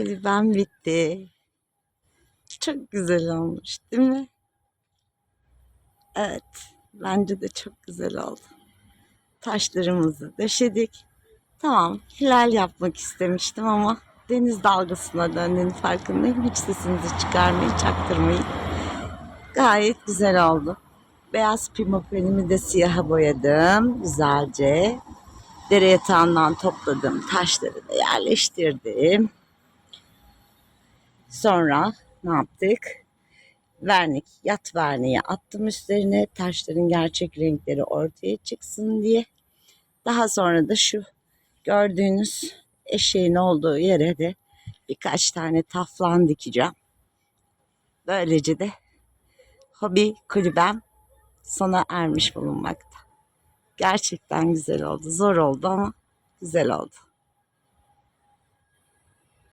Kulübem bitti. Çok güzel olmuş değil mi? Evet. Bence de çok güzel oldu. Taşlarımızı döşedik. Tamam. Hilal yapmak istemiştim ama deniz dalgasına döndüğünün farkındayım. Hiç sesinizi çıkarmayın, çaktırmayın. Gayet güzel oldu. Beyaz pimapenimi de siyaha boyadım. Güzelce. Dere yatağından topladım. Taşları da yerleştirdim. Sonra ne yaptık? Vernik, yat verniği attım üstlerine. Taşların gerçek renkleri ortaya çıksın diye. Daha sonra da şu gördüğünüz eşeğin olduğu yere de birkaç tane taflan dikeceğim. Böylece de hobi kulübem sona ermiş bulunmakta. Gerçekten güzel oldu. Zor oldu ama güzel oldu.